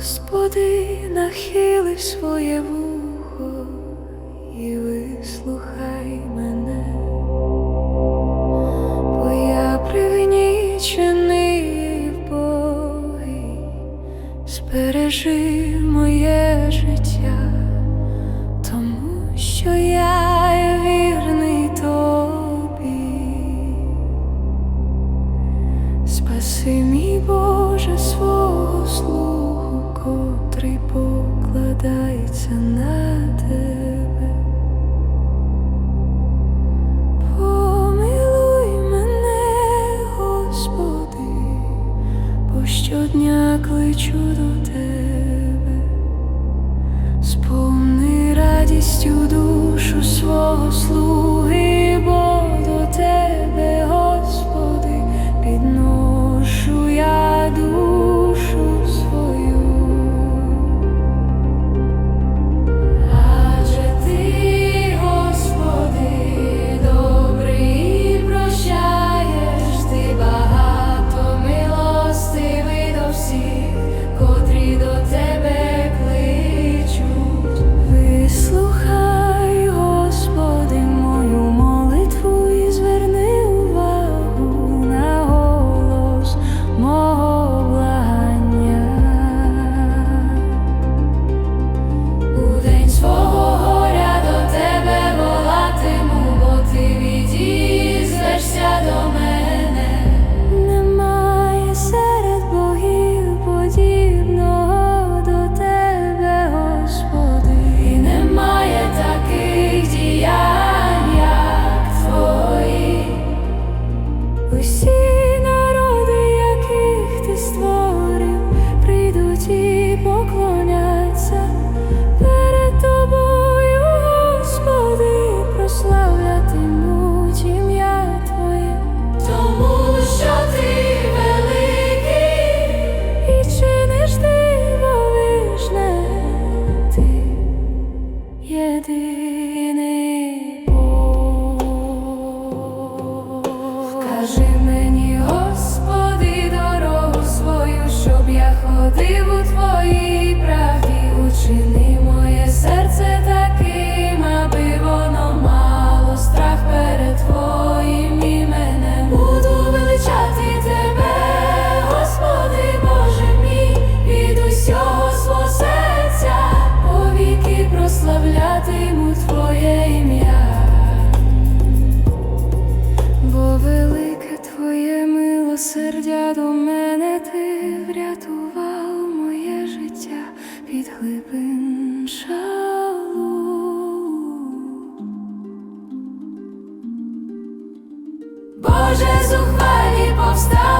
Господи, нахили своє вухо і вислухай мене, бо я пригнічений бой, збережи моє життя, тому що я. щодня кличу до тебе, сповни радістю душу свого слуги Бога. усі. Кажи мені, Господи, дорогу свою, щоб я ходив. у глибин жалу. Боже, зухвалі повстав.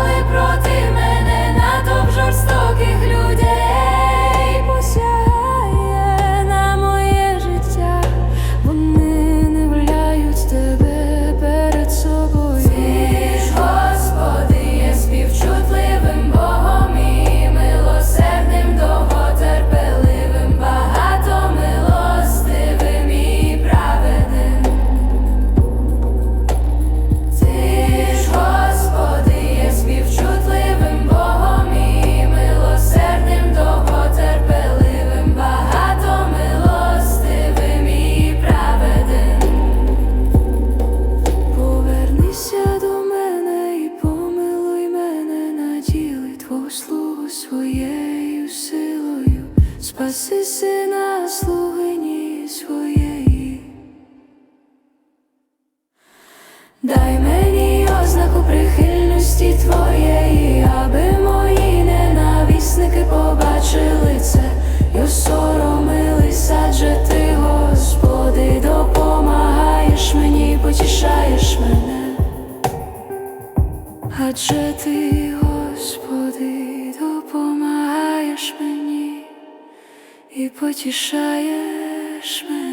своєю силою, спаси сина, слугині своєї, дай мені ознаку прихильності твоєї, аби мої ненависники побачили це. І осоромилися, адже ти, Господи, допомагаєш мені, потішаєш мене, адже ти. потішаєш мене.